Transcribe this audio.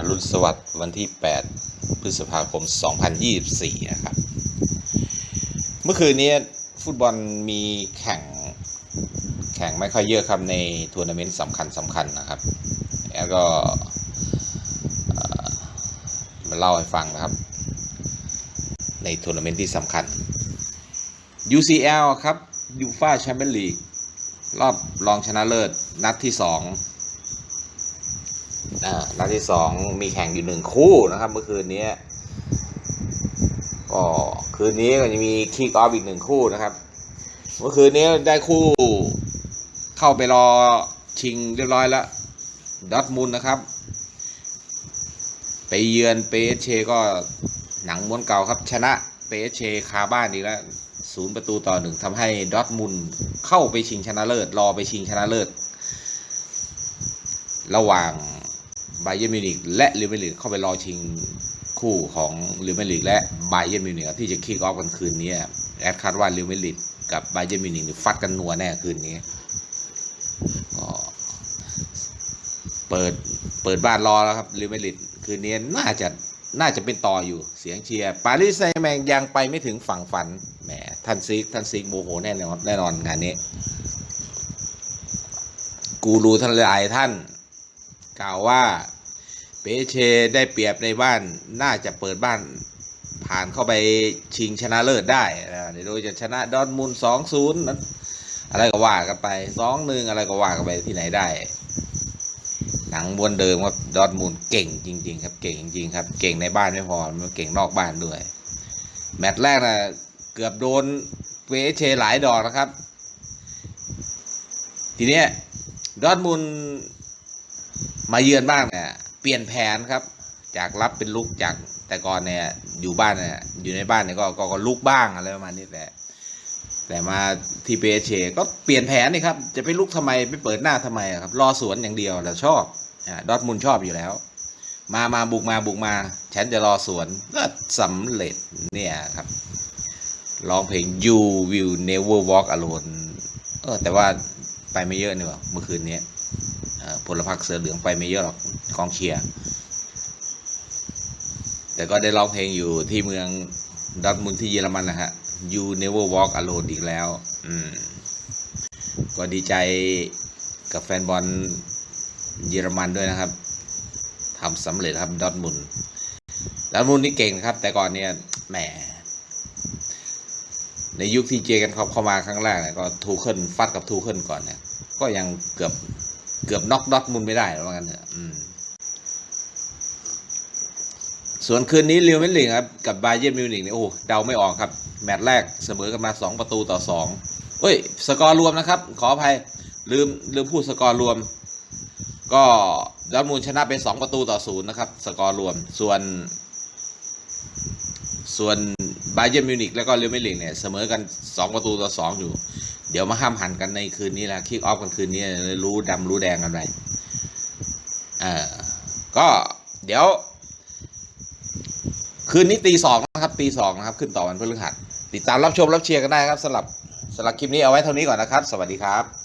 อรุณสวัสดิ์วันที่ 8 พฤษภาคม 2024 นะครับ เมื่อคืนนี้ฟุตบอลมีแข่งแข่งไม่ค่อยเยอะครับในทัวร์นาเมนต์สำคัญสำคัญนะครับแล้วก็มาเล่าให้ฟังนะครับ ในทัวร์นาเมนต์ที่สำคัญ UCL ครับยูฟาแชมเปี้ยนลีกรอบรองชนะเลิศนัดที่ 2 นัดที่สองมีแข่งอยู่หนึ่งคู่นะครับ เมื่อคืนนี้ก็คืนนี้ก็จะมีคีกออฟอีกหนึ่งคู่นะครับ เมื่อคืนนี้ได้คู่เข้าไปรอชิงเรียบร้อยแล้วดอทมุนนะครับ ไปเยือนเปเชก็หนังม้วนเก่าครับชนะเปเชคาบ้านอีกแล้วศูนย์ประตูต่อหนึ่งทำให้ดอทมุนเข้าไปชิงชนะเลิศรอไปชิงชนะเลิศระหว่าง บเยนมิวนิกและเรอัลมาดเข้าไปรอชิงคู่ของเรอัลมาดและไบเยนมิวนิกที่จะคิกออฟกันคืนนี้แอดคาดว่าเรอัลมาดกับไบเยนมิวนิกฟัดกันนัวแน่คืนนี้ก็เปิดเปิดบ้านรอแล้วครับเรอัลมาดคืนนี้น่าจะน่าจะเป็นต่ออยู่เสียงเชียร์ปารีสแซงแมงยังไปไม่ถึงฝั่งฝันแหมท่านซิกท่านซิกโมโหแน่นอนแน่นอนงานนี้กูรูทนหลายท่าน กล่าวว่า เปเชได้เปรียบในบ้านน่าจะเปิดบ้านผ่านเข้าไปชิงชนะเลิศได้นะโดยจะชนะดอร์ทมุนสองศูนย์อะไรก็ว่ากันไปสองหนึ่งอะไรก็ว่ากันไปที่ไหนได้ หนังมวนเดิมว่าดอร์ทมุนเก่งจริง ๆ ครับเก่งจริงๆครับ เก่งในบ้านไม่พอมันเก่งนอกบ้านด้วย แมตช์แรกนะเกือบโดนเปเชหลายดอกนะครับ ทีเนี้ยดอทมุนมาเยือนบ้างเนี่ย ปลี่ยนแผนครับ จากรับเป็นลุกจากแต่ก่อนเนี่ยอยู่บ้านเนี่ยอยู่ในบ้านเนี่ยก็ก็ก็ลุกบ้างอะไรประมาณนี้แต่แต่มาที่เปเชก็เปลี่ยนแผนนี่ครับ จะไปลุกทำไมไปเปิดหน้าทำไมครับ รอสวนอย่างเดียวแต่ชอบอดอทมุนชอบอยู่แล้ว มามาบุกมาบุกมา ฉันจะรอสวนก็สำเร็จเนี่ยครับร้องเพลง You Will Never Walk Alone เออแต่ว่าไปไม่เยอะนี่หว่าเมื่อคืนนี้เอ่อพลพรรคเสือเหลืองไปไม่เยอะหรอก กองเชียร์แต่ก็ได้ร้องเพลงอยู่ที่เมืองดอทมุนที่เยอรมันนะฮะ You Never Walk Alone อีกแล้ว อืม ก็ดีใจกับแฟนบอลเยอรมันด้วยนะครับทำสำเร็จครับดอทมุนดอทมุนนี่เก่งนะครับ แต่ก่อนเนี่ยแหมในยุคที่เจอกันเขาเข้ามาครั้งแรกเนี่ยก็ทูเคิลฟัดกับทูเคิลก่อนเนี่ย ก็ยังเกือบเกือบน็อกดอทมุนไม่ได้ว่ากันเถอะอืม ส่วนคืนนี้เรียวเมดริดครับกับบาเย r n มิวนิกเนี่ยโอ้เดาไม่ออกครับ แมตช์แรกเสมอกันมา 2 ประตูต่อ2เฮ้ย สกอร์รวมนะครับ ขออภัยลืมลืมพูดสกอร์รวม ก็ดอร์ทมูลชนะเป็น2ประตูต่อ0นะครับ สกอร์รวมส่วน ส่วนบาเย r n มิวนิกแล้วก็เรียวเมดริดเนี่ยเสมอกัน 2 ประตูต่อ 2 อยู่ เดี๋ยวมาห้ามหันกันในคืนนี้แหละคิกออฟกันคืนนี้รู้ดำรู้แดงกันไปเอ่อก็เดี๋ยว คืนนี้ตีสองนะครับตีสองนะครับ ขึ้นต่อวันพฤหัสติดตามรับชมรับเชียร์กันได้ครับสำหรับสำหรับคลิปนี้เอาไว้เท่านี้ก่อนนะครับ สวัสดีครับ